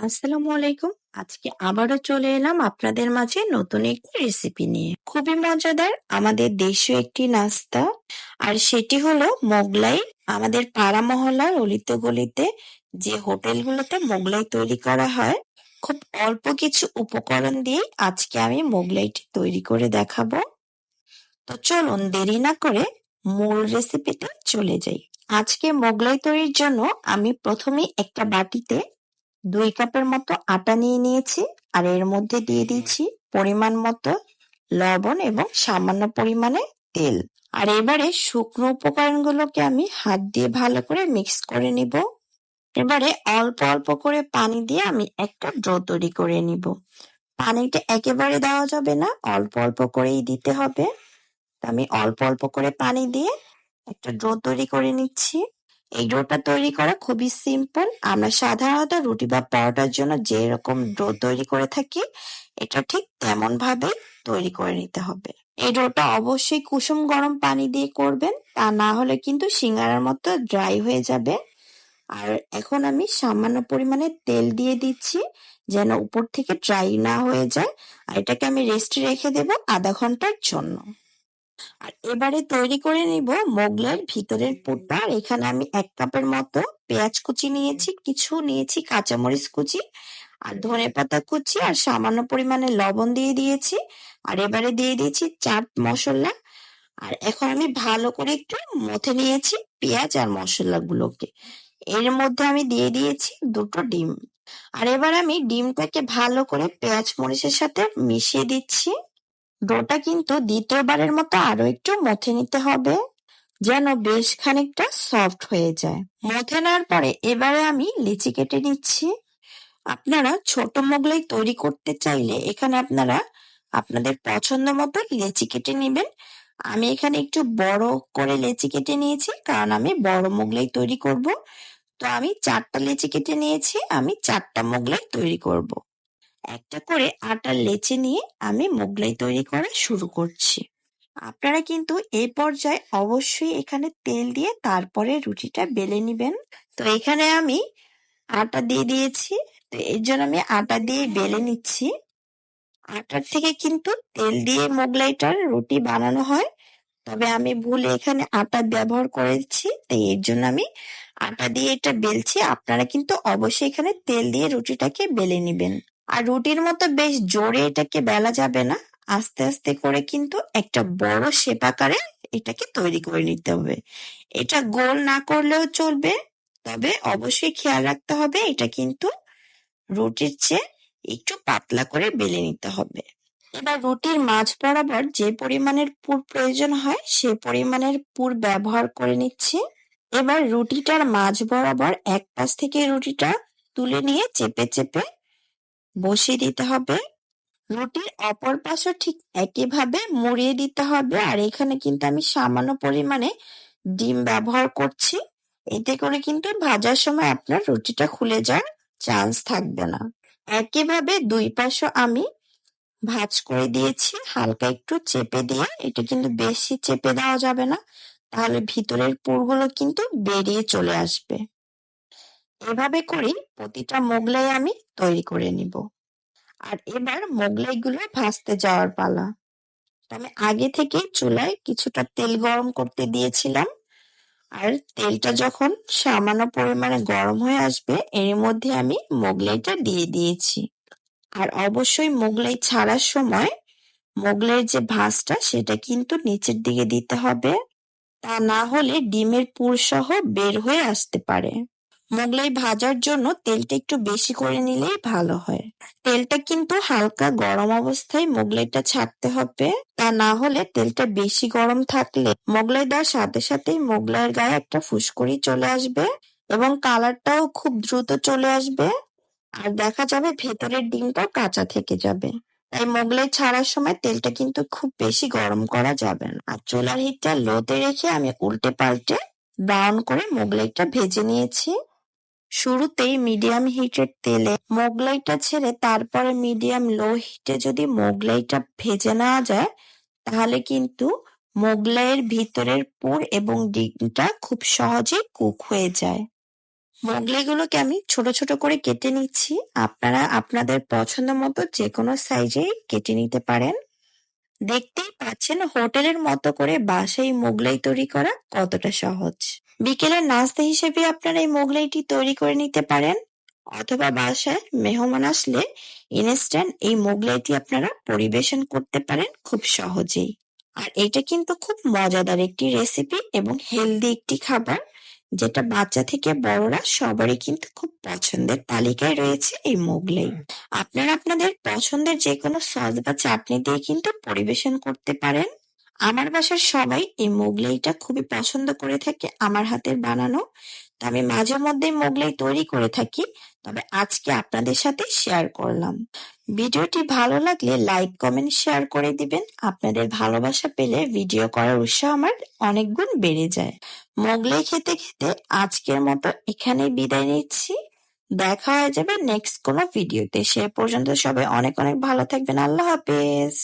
আসসালামু আলাইকুম। আজকে আবারও চলে এলাম আপনাদের মাঝে নতুন একটি রেসিপি নিয়ে। খুবই মজাদার আমাদের দেশীয় একটি নাস্তা। আর সেটি হলো মোগলাই। আমাদের পাড়া মহল্লার অলিতে গলিতে যে হোটেলগুলোতে মোগলাই তৈরি করা হয়, খুব অল্প কিছু উপকরণ দিয়ে আজকে আমি মোগলাইটি তৈরি করে দেখাবো। তো চলুন দেরি না করে মূল রেসিপিটা চলে যাই। আজকে মোগলাই তৈরির জন্য আমি প্রথমেই একটা বাটিতে দুই কাপের মতো আটা নিয়ে নিয়েছি, আর এর মধ্যে দিয়ে দিয়েছি পরিমাণ মতো লবণ এবং সামান্য পরিমাণে তেল। আর এবারে শুকনো উপকরণগুলোকে আমি হাত দিয়ে ভালো করে মিক্স করে নিব। এবারে অল্প অল্প করে পানি দিয়ে আমি একটা ড্রো তৈরি করে নিব। পানিটা একেবারে দেওয়া যাবে না, অল্প অল্প করেই দিতে হবে। আমি অল্প অল্প করে পানি দিয়ে একটা ড্রো তৈরি করে নিচ্ছি। এই ডোটা তৈরি করা খুবই সিম্পল আমরা সাধারণত রুটি বা পরোটার জন্য যে রকম ডো তৈরি করে থাকি, এটা ঠিক তেমন ভাবে তৈরি করে নিতে হবে। এই ডোটা অবশ্যই কুসুম গরম পানি দিয়ে করবেন, তা না হলে কিন্তু সিঙ্গারার মতো ড্রাই হয়ে যাবে। আর এখন আমি সামান্য পরিমাণে তেল দিয়ে দিচ্ছি, যেন উপর থেকে ড্রাই না হয়ে যায়। আর এটাকে আমি রেস্টে রেখে দেব আধা ঘণ্টার জন্য। আর এবারে তৈরি করে নিব মোগলাইয়ের ভিতরের পুরটা আর এখানে আমি এক কাপের মতো পেঁয়াজ কুচি নিয়েছি কিছু নিয়েছি কাঁচামরিচ কুচি আর ধনে পাতা কুচি আর সামান্য পরিমাণে লবণ দিয়ে দিয়েছি। আর এবারে দিয়ে দিয়েছি চাট মশলা। আর এখন আমি ভালো করে একটু মথে নিয়েছি পেঁয়াজ আর মশলাগুলোকে। এর মধ্যে আমি দিয়ে দিয়েছি দুটো ডিম। আর এবার আমি ডিমটাকে ভালো করে পেঁয়াজ মরিচের সাথে মিশিয়ে দিচ্ছি। ডোটা কিন্তু দ্বিতীয়বারের মতো আরও একটু মথে নিতে হবে, যেন বেশ খানিকটা সফট হয়ে যায়। মথে নেওয়ার পরে এবারে আমি লিচি কেটে নিচ্ছি। আপনারা ছোট মোগলাই তৈরি করতে চাইলে এখানে আপনারা আপনাদের পছন্দ মতো লেচি কেটে নেবেন। আমি এখানে একটু বড় করে লেচি কেটে নিয়েছি, কারণ আমি বড় মোগলাই তৈরি করব। তো আমি চারটা লেচি কেটে নিয়েছি, আমি চারটা মোগলাই তৈরি করব। একটা করে আটার লেচি নিয়ে আমি মোগলাই তৈরি করা শুরু করছি। আপনারা কিন্তু এই পর্যায়ে অবশ্যই এখানে তেল দিয়ে তারপরে রুটিটা বেলে নিবেন। তো এখানে আমি আটা দিয়ে দিয়েছি। তো এর জন্য আমি আটা দিয়ে বেলে নিচ্ছি। আটার থেকে কিন্তু তেল দিয়ে মোগলাইটার রুটি বানানো হয়। তবে আমি ভুলে এখানে আটা ব্যবহার করেছি তো এর জন্য আমি আটা দিয়ে এটা বেলছি। আপনারা কিন্তু অবশ্যই এখানে তেল দিয়ে রুটিটাকে বেলে নিবেন। আর রুটির মতো বেশ জোরে এটাকে বেলা যাবে না, আস্তে আস্তে করে কিন্তু একটা বড় শেপ আকারে এটাকে তৈরি করে নিতে হবে। এটা গোল না করলেও চলবে, তবে অবশ্যই খেয়াল রাখতে হবে এটা কিন্তু রুটির চেয়ে একটু পাতলা করে বেলে নিতে হবে। এবার রুটির মাঝ বরাবর যে পরিমাণের পুর প্রয়োজন হয় সে পরিমাণের পুর ব্যবহার করে নিচ্ছি। এবার রুটিটার মাঝ বরাবর এক পাশ থেকে রুটিটা তুলে নিয়ে চেপে চেপে বসিয়ে দিতে হবে। রুটির অপর পাশও ঠিক একইভাবে মুড়িয়ে দিতে হবে। আর এখানে কিন্তু আমি সামান্য পরিমাণে ডিম ব্যবহার করছি। এতে করে কিন্তু ভাজার সময় আপনার রুটিটা খুলে যাওয়ার চান্স থাকবে না। একইভাবে দুই পাশও আমি ভাজ করে দিয়েছি। হালকা একটু চেপে দিয়ে, এটা কিন্তু বেশি চেপে দেওয়া যাবে না। তাহলে ভিতরের পুরগুলো কিন্তু বেরিয়ে চলে আসবে। এভাবে করেই প্রতিটা মোগলাই আমি তৈরি করে নিব। আর এবার মোগলাইগুলো ভাজতে যাওয়ার পালা। আমি আগে থেকে চুলায় কিছুটা তেল গরম করতে দিয়েছিলাম। আর তেলটা যখন সামান্য পরিমাণে গরম হয়ে আসবে, এর মধ্যে আমি মোগলাইটা দিয়ে দিয়েছি। আর অবশ্যই মোগলাই ছাড়ার সময় মোগলাইয়ের যে ভাঁজটা, সেটা কিন্তু নিচের দিকে দিতে হবে। তা না হলে ডিমের পুর সহ বের হয়ে আসতে পারে। মোগলাই ভাজার জন্য তেলটা একটু বেশি করে নিলেই ভালো হয়। তেলটা কিন্তু হালকা গরম অবস্থায় মোগলাইটা ছাড়তে হবে। তা না হলে তেলটা বেশি গরম থাকলে মোগলাই দেওয়ার সাথে সাথেই মোগলাইয়ের গায়ে একটা ফুসকরি চলে আসবে এবং কালারটাও খুব দ্রুত চলে আসবে। আর দেখা যাবে ভেতরের ডিমটাও কাঁচা থেকে যাবে। তাই মোগলাই ছাড়ার সময় তেলটা কিন্তু খুব বেশি গরম করা যাবে না। আর চুলার হিটটা লোতে রেখে আমি উল্টে পাল্টে ব্রাউন করে মোগলাইটা ভেজে নিয়েছি। শুরুতেই মিডিয়াম হিটের তেলে মোগলাইটা ছেড়ে তারপরে মিডিয়াম লো হিটে যদি মোগলাইটা ভেজে নেওয়া যায়, তাহলে কিন্তু মোগলাইয়ের ভিতরের পুর এবং ডিমটা খুব সহজে কুক হয়ে যায়। মোগলাইগুলোকে আমি ছোট ছোট করে কেটে নিচ্ছি। আপনারা আপনাদের পছন্দ মতো যে কোনো সাইজেই কেটে নিতে পারেন। দেখতেই পাচ্ছেন হোটেলের মতো করে বাসায় মোগলাই তৈরি করা কতটা সহজ। বিকেলের নাস্তা হিসেবে আপনারা এই মোগলাইটি তৈরি করে নিতে পারেন, অথবা বাসায় মেহমান আসলে ইনস্ট্যান্ট এই মোগলাইটি আপনারা পরিবেশন করতে পারেন খুব সহজেই। আর এটা কিন্তু খুব মজাদার একটি রেসিপি এবং হেলদি একটি খাবার, যেটা বাচ্চা থেকে বড়রা সবারই কিন্তু খুব পছন্দের তালিকায় রয়েছে এই মোগলাই আপনারা আপনাদের পছন্দের যে কোনো সস বা চাটনি দিয়ে কিন্তু পরিবেশন করতে পারেন। আমার বাসার সবাই এই মোগলাইটা খুবই পছন্দ করে থাকে আমার হাতের বানানো। আমি মাঝে মধ্যে মোগলাই তৈরি করে থাকি। তবে আজকে আপনাদের সাথে শেয়ার করলাম। ভিডিওটি ভালো লাগলে লাইক কমেন্ট শেয়ার করে দিবেন। আপনাদের ভালোবাসা পেলে ভিডিও করার উৎসাহ আমার অনেক গুণ বেড়ে যায়। মোগলাই খেতে খেতে আজকের মতো এখানেই বিদায় নিচ্ছি। দেখা হয়ে যাবে নেক্সট কোনো ভিডিওতে সে পর্যন্ত সবাই অনেক অনেক ভালো থাকবেন। আল্লাহ হাফেজ।